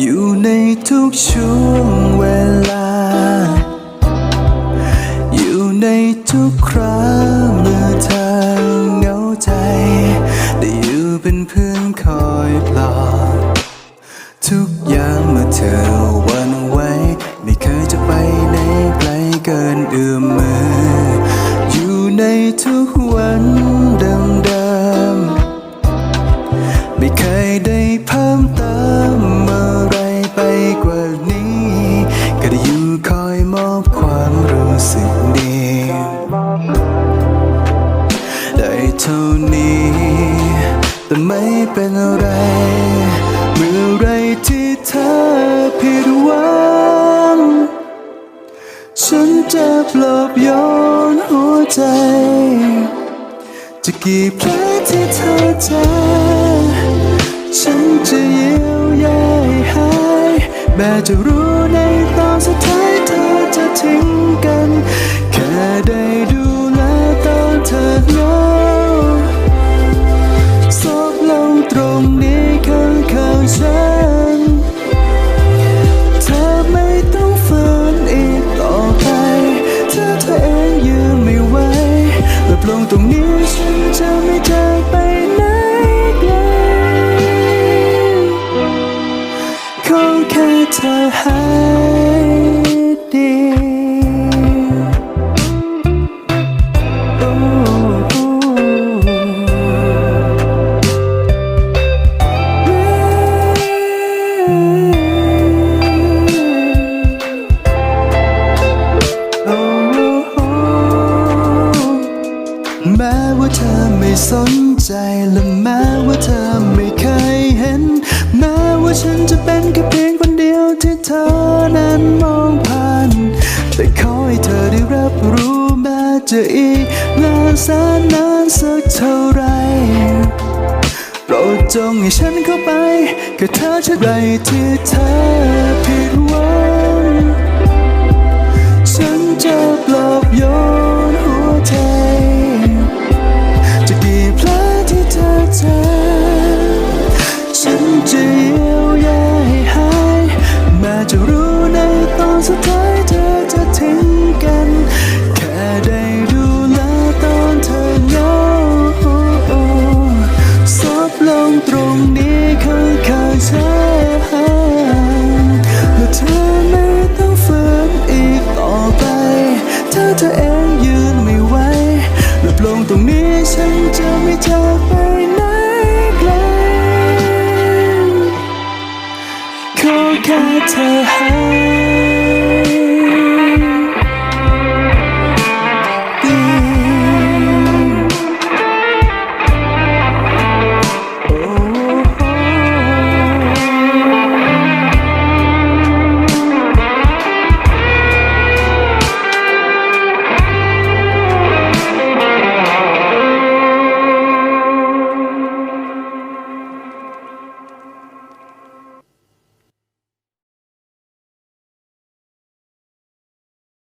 อยู่ในทุกช่วงเวลา อยู่ในทุกคราเมื่อเธอเหงาใจ ได้อยู่เป็นเพื่อนคอยปลอบทุกอย่างเมื่อเธอหวันไหวไม่เคยจะไปไหนไกลเกินเอื้อมมือ อยู่ในทุกวัน เท่านี้ แต่ไม่เป็นไร เมื่อไรที่เธอผิดหวัง ฉันจะปลอบโยนหัวใจ จะกี่แผลที่เธอเจอฉันจะเยียวยาให้หายแม้จะรู้ในตอนสุดท้ายเธอจะทิ้งกัน เธอใหายดีโอ้แม้ว่าเธอไม่สนใจและแม้ว่าเธอไม่เคยเห็น แม้ว่าฉันจะเป็นแค่เพียง ที่เธอนั้นมองผ่าน แต่ขอให้เธอได้รับรู้แม้จะอีกนานแสนนานสักเท่าไรโปรดจงให้ฉันเข้าไปกับเธอเช่นไรที่เธอผิดหวังฉันจะปลอบโยน ตรงนี้ข้างข้างๆฉันและเธอไม่ต้องฝืนอีกต่อไป ถ้าเธอเองยืนไม่ไหวหลับลงตรงนี้ฉันจะไม่จากไปไหนไกลขอแค่เธอหา